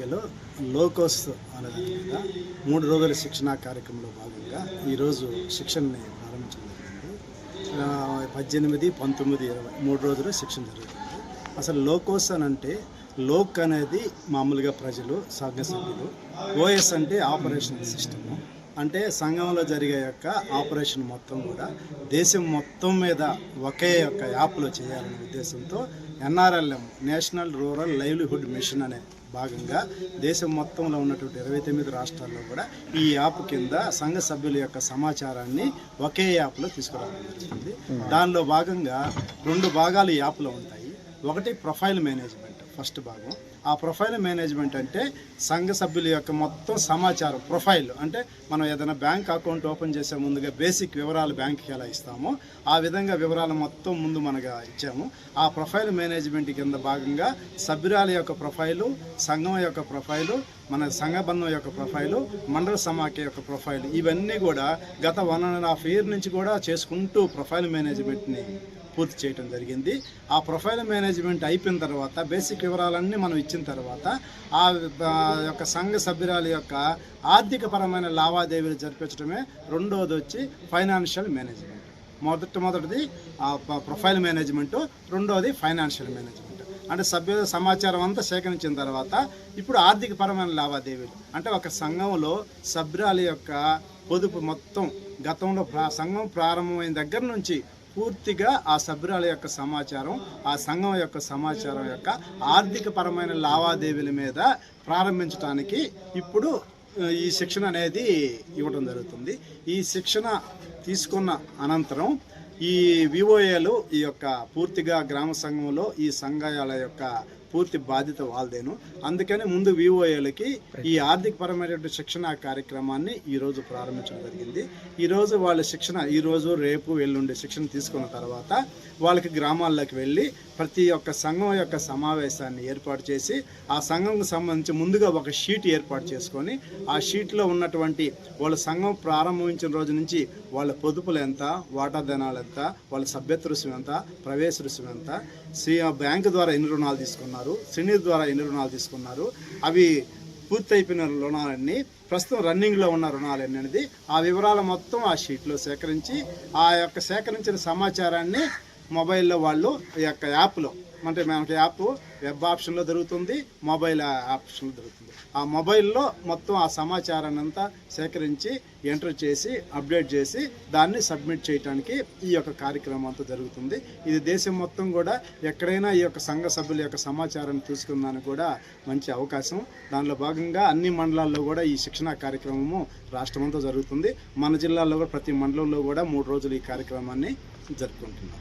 ఆర్కేలో లోకోస్ అనే దాని మీద మూడు రోజుల శిక్షణా కార్యక్రమంలో భాగంగా ఈరోజు శిక్షణని ప్రారంభించడం జరిగింది. పద్దెనిమిది పంతొమ్మిది ఇరవై మూడు రోజులు శిక్షణ జరుగుతుంది. అసలు లోకోస్ అని అంటే లోక్ అనేది మామూలుగా ప్రజలు సభ్య సభ్యులు ఓఎస్ అంటే ఆపరేషన్ సిస్టము. అంటే సంఘంలో జరిగే యొక్క ఆపరేషన్ మొత్తం కూడా దేశం మొత్తం మీద ఒకే యొక్క యాప్లో చేయాలనే ఉద్దేశంతో NRLM national rural livelihood mission అనే భాగంగా దేశం మొత్తంలో ఉన్నటువంటి ఇరవై తొమ్మిది రాష్ట్రాల్లో కూడా ఈ యాప్ కింద సంఘ సభ్యుల యొక్క సమాచారాన్ని ఒకే యాప్లో తీసుకురావడం జరిగింది. దానిలో భాగంగా రెండు భాగాలు యాప్లో ఉంటాయి. ఒకటి ప్రొఫైల్ మేనేజ్మెంట్ ఫస్ట్ భాగం. ఆ ప్రొఫైల్ మేనేజ్మెంట్ అంటే సంఘ సభ్యుల యొక్క మొత్తం సమాచారం ప్రొఫైల్. అంటే మనం ఏదైనా బ్యాంక్ అకౌంట్ ఓపెన్ చేసే ముందుగా బేసిక్ వివరాలు బ్యాంక్కి ఎలా ఇస్తామో ఆ విధంగా వివరాలు మొత్తం ముందు మనగా ఇచ్చాము. ఆ ప్రొఫైల్ మేనేజ్మెంట్ కింద భాగంగా సభ్యురాల యొక్క ప్రొఫైలు సంఘం యొక్క ప్రొఫైలు మన సంఘబంధం యొక్క ప్రొఫైలు మండల సమాఖ్య యొక్క ప్రొఫైల్. ఇవన్నీ కూడా గత వన్ అండ్ హాఫ్ ఇయర్ నుంచి కూడా చేసుకుంటూ ప్రొఫైల్ మేనేజ్మెంట్ని పూర్తి చేయడం జరిగింది. ఆ ప్రొఫైల్ మేనేజ్మెంట్ అయిపోయిన తర్వాత బేసిక్ వివరాలన్నీ మనం ఇచ్చిన తర్వాత ఆ యొక్క సంఘ సభ్యురాల యొక్క ఆర్థిక పరమైన లావాదేవీలు జరిపించడమే రెండవది వచ్చి ఫైనాన్షియల్ మేనేజ్మెంట్. మొదట మొదటిది ఆ ప్రొఫైల్ మేనేజ్మెంట్ రెండవది ఫైనాన్షియల్ మేనేజ్మెంట్. అంటే సభ్య సమాచారం అంతా సేకరించిన తర్వాత ఇప్పుడు ఆర్థిక పరమైన లావాదేవీలు. అంటే ఒక సంఘంలో సభ్యురాలి యొక్క పొదుపు మొత్తం గతంలో ప్రా- సంఘం ప్రారంభమైన దగ్గర నుంచి పూర్తిగా ఆ సభ్యురాల యొక్క సమాచారం ఆ సంఘం యొక్క సమాచారం యొక్క ఆర్థిక పరమైన లావాదేవీల మీద ప్రారంభించడానికి ఇప్పుడు ఈ శిక్షణ అనేది ఇవ్వడం జరుగుతుంది. ఈ శిక్షణ తీసుకున్న అనంతరం ఈ వివోఏలు ఈ యొక్క పూర్తిగా గ్రామ సంఘంలో ఈ సంఘాల యొక్క పూర్తి బాధ్యత వాళ్ళదేను. అందుకని ముందు వివోఏలకి ఈ ఆర్థిక పరమైనటువంటి శిక్షణ కార్యక్రమాన్ని ఈరోజు ప్రారంభించడం జరిగింది. ఈరోజు వాళ్ళ శిక్షణ ఈరోజు రేపు ఎల్లుండి శిక్షణ తీసుకున్న తర్వాత వాళ్ళకి గ్రామాల్లోకి వెళ్ళి ప్రతి ఒక్క సంఘం యొక్క సమావేశాన్ని ఏర్పాటు చేసి ఆ సంఘంకు సంబంధించి ముందుగా ఒక షీట్ ఏర్పాటు చేసుకొని ఆ షీట్లో ఉన్నటువంటి వాళ్ళ సంఘం ప్రారంభించిన రోజు నుంచి వాళ్ళ పొదుపులు ఎంత వాటాధనాలు ఎంత వాళ్ళ సభ్యత్వ రుసుము ఎంత ప్రవేశ రుసుము ఎంత బ్యాంకు ద్వారా ఎన్ని రుణాలు తీసుకున్నారు సినీ ద్వారా ఎన్ని రుణాలు తీసుకున్నారు. అవి పూర్తయిపోయిన రుణాలన్నీ ప్రస్తుతం రన్నింగ్లో ఉన్న రుణాలు అనేది ఆ వివరాలు మొత్తం ఆ షీట్లో సేకరించి ఆ యొక్క సేకరించిన సమాచారాన్ని మొబైల్లో వాళ్ళు ఈ యొక్క యాప్లో అంటే మనకి యాప్ వెబ్ ఆప్షన్లో దొరుకుతుంది మొబైల్ ఆప్షన్లో దొరుకుతుంది. ఆ మొబైల్లో మొత్తం ఆ సమాచారాన్ని అంతా సేకరించి ఎంటర్ చేసి అప్డేట్ చేసి దాన్ని సబ్మిట్ చేయడానికి ఈ యొక్క కార్యక్రమం అంతా జరుగుతుంది. ఇది దేశం మొత్తం కూడా ఎక్కడైనా ఈ యొక్క సంఘ సభ్యుల యొక్క సమాచారాన్ని తీసుకుందానికి కూడా మంచి అవకాశం. దానిలో భాగంగా అన్ని మండలాల్లో కూడా ఈ శిక్షణా కార్యక్రమము రాష్ట్రమంతా జరుగుతుంది. మన జిల్లాలో కూడా ప్రతి మండలంలో కూడా మూడు రోజులు ఈ కార్యక్రమాన్ని జరుపుకుంటున్నాం.